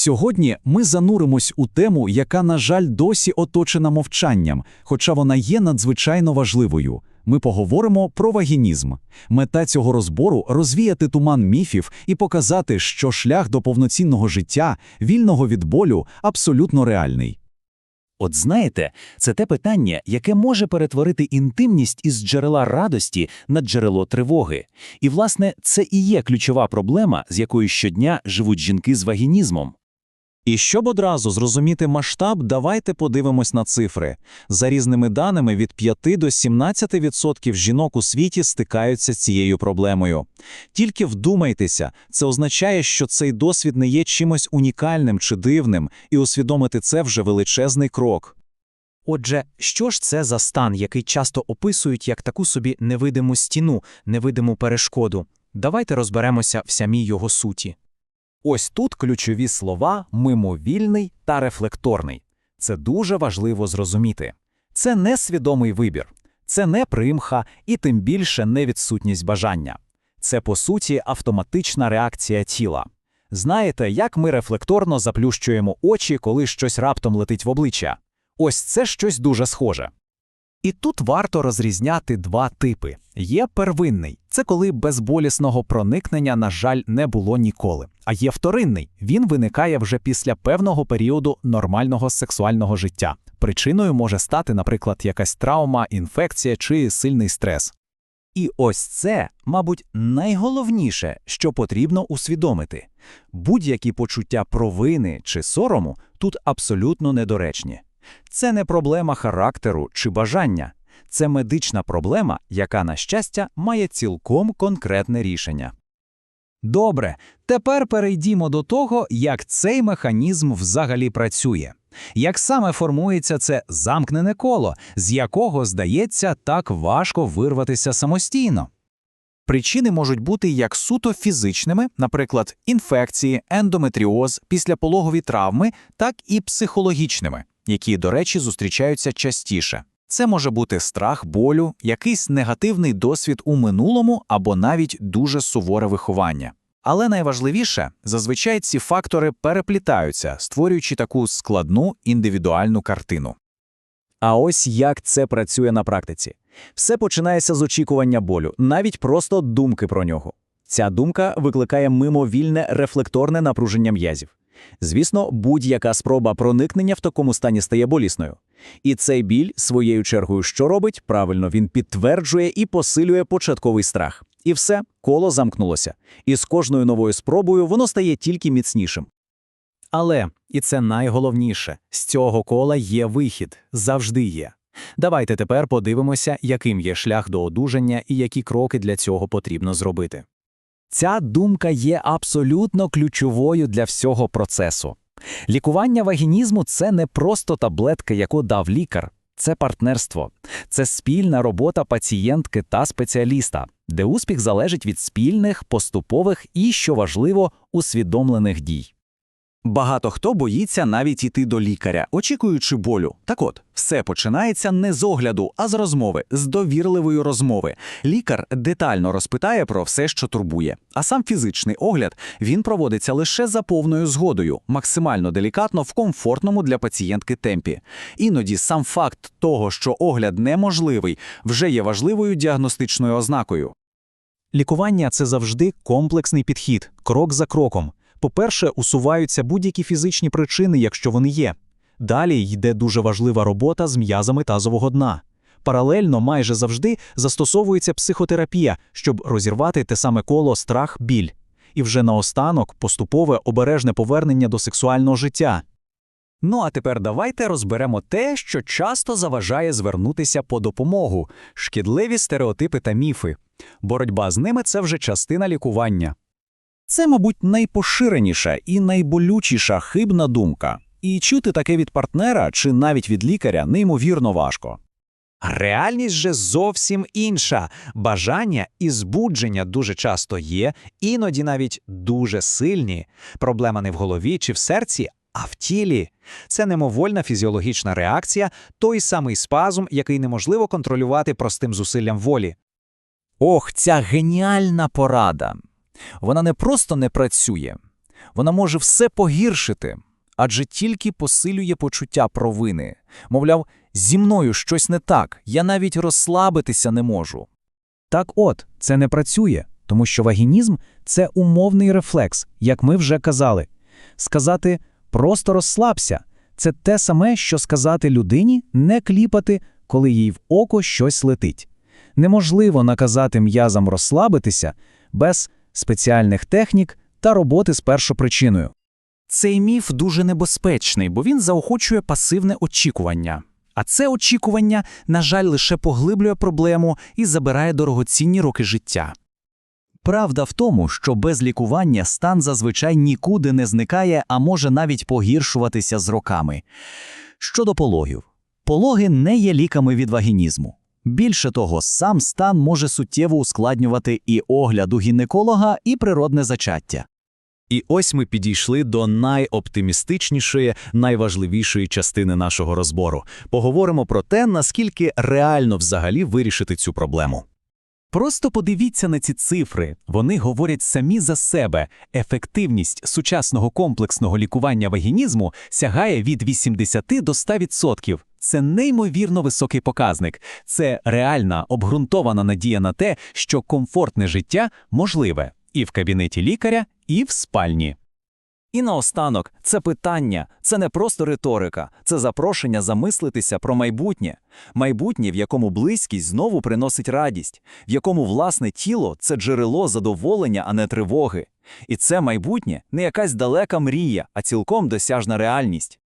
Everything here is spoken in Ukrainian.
Сьогодні ми зануримось у тему, яка, на жаль, досі оточена мовчанням, хоча вона є надзвичайно важливою. Ми поговоримо про вагінізм. Мета цього розбору розвіяти туман міфів і показати, що шлях до повноцінного життя, вільного від болю, абсолютно реальний. От знаєте, це те питання, яке може перетворити інтимність із джерела радості на джерело тривоги. І, власне, це і є ключова проблема, з якою щодня живуть жінки з вагінізмом. І щоб одразу зрозуміти масштаб, давайте подивимось на цифри. За різними даними, від 5 до 17% жінок у світі стикаються з цією проблемою. Тільки вдумайтеся, це означає, що цей досвід не є чимось унікальним чи дивним, і усвідомити це вже величезний крок. Отже, що ж це за стан, який часто описують як таку собі невидиму стіну, невидиму перешкоду? Давайте розберемося в самій його суті. Ось тут ключові слова мимовільний та рефлекторний. Це дуже важливо зрозуміти. Це не свідомий вибір, це не примха і тим більше не відсутність бажання. Це, по суті, автоматична реакція тіла. Знаєте, як ми рефлекторно заплющуємо очі, коли щось раптом летить в обличчя? Ось це щось дуже схоже. І тут варто розрізняти два типи. Є первинний це коли безболісного проникнення, на жаль, не було ніколи. А є вторинний він виникає вже після певного періоду нормального сексуального життя. Причиною може стати, наприклад, якась травма, інфекція чи сильний стрес. І ось це, мабуть, найголовніше, що потрібно усвідомити. Будь-які почуття провини чи сорому тут абсолютно недоречні. Це не проблема характеру чи бажання, це медична проблема, яка, на щастя, має цілком конкретне рішення. Добре, тепер перейдімо до того, як цей механізм взагалі працює. Як саме формується це замкнене коло, з якого, здається, так важко вирватися самостійно. Причини можуть бути як суто фізичними, наприклад, інфекції, ендометріоз, післяпологові травми, так і психологічними, які, до речі, зустрічаються частіше. Це може бути страх болю, якийсь негативний досвід у минулому або навіть дуже суворе виховання. Але найважливіше, зазвичай ці фактори переплітаються, створюючи таку складну індивідуальну картину. А ось як це працює на практиці. Все починається з очікування болю, навіть просто думки про нього. Ця думка викликає мимовільне рефлекторне напруження м'язів. Звісно, будь-яка спроба проникнення в такому стані стає болісною. І цей біль, своєю чергою, що робить, правильно він підтверджує і посилює початковий страх. І все, коло замкнулося. І з кожною новою спробою воно стає тільки міцнішим. Але, і це найголовніше, з цього кола є вихід, завжди є. Давайте тепер подивимося, яким є шлях до одужання і які кроки для цього потрібно зробити. Ця думка є абсолютно ключовою для всього процесу. Лікування вагінізму це не просто таблетка, яку дав лікар, це партнерство, це спільна робота пацієнтки та спеціаліста, де успіх залежить від спільних, поступових і, що важливо, усвідомлених дій. Багато хто боїться навіть іти до лікаря, очікуючи болю. Так от, все починається не з огляду, а з розмови, з довірливої розмови. Лікар детально розпитає про все, що турбує. А сам фізичний огляд він проводиться лише за повною згодою, максимально делікатно в комфортному для пацієнтки темпі. Іноді сам факт того, що огляд неможливий, вже є важливою діагностичною ознакою. Лікування це завжди комплексний підхід, крок за кроком. По-перше, усуваються будь-які фізичні причини, якщо вони є. Далі йде дуже важлива робота з м'язами тазового дна. Паралельно майже завжди застосовується психотерапія, щоб розірвати те саме коло страх, біль. І вже наостанок поступове обережне повернення до сексуального життя. Ну а тепер давайте розберемо те, що часто заважає звернутися по допомогу, шкідливі стереотипи та міфи. Боротьба з ними це вже частина лікування. Це, мабуть, найпоширеніша і найболючіша хибна думка. І чути таке від партнера чи навіть від лікаря неймовірно важко. Реальність же зовсім інша. Бажання і збудження дуже часто є, іноді навіть дуже сильні. Проблема не в голові чи в серці, а в тілі. Це немовольна фізіологічна реакція, той самий спазм, який неможливо контролювати простим зусиллям волі. Ох, ця геніальна порада. Вона не просто не працює, Вона може все погіршити, адже тільки посилює почуття провини. Мовляв, зі мною щось не так, я навіть розслабитися не можу. Так от, це не працює, тому що вагінізм – це умовний рефлекс, як ми вже казали. Сказати «просто розслабся» – це те саме, що сказати людині не кліпати, коли їй в око щось летить. Неможливо наказати м'язам розслабитися без спеціальних технік та роботи з першопричиною. Цей міф дуже небезпечний, бо він заохочує пасивне очікування. А це очікування, на жаль, лише поглиблює проблему і забирає дорогоцінні роки життя. Правда в тому, що без лікування стан зазвичай нікуди не зникає, а може навіть погіршуватися з роками. Щодо пологів. Пологи не є ліками від вагінізму. Більше того, сам стан може суттєво ускладнювати і огляд у гінеколога, і природне зачаття. І ось ми підійшли до найоптимістичнішої, найважливішої частини нашого розбору. Поговоримо про те, наскільки реально взагалі вирішити цю проблему. Просто подивіться на ці цифри. Вони говорять самі за себе. Ефективність сучасного комплексного лікування вагінізму сягає від 80 до 100%. Це неймовірно високий показник. Це реальна, обґрунтована надія на те, що комфортне життя можливе і в кабінеті лікаря, і в спальні. І наостанок, це питання, це не просто риторика, це запрошення замислитися про майбутнє. Майбутнє, в якому близькість знову приносить радість, в якому власне тіло це джерело задоволення, а не тривоги. І це майбутнє не якась далека мрія, а цілком досяжна реальність.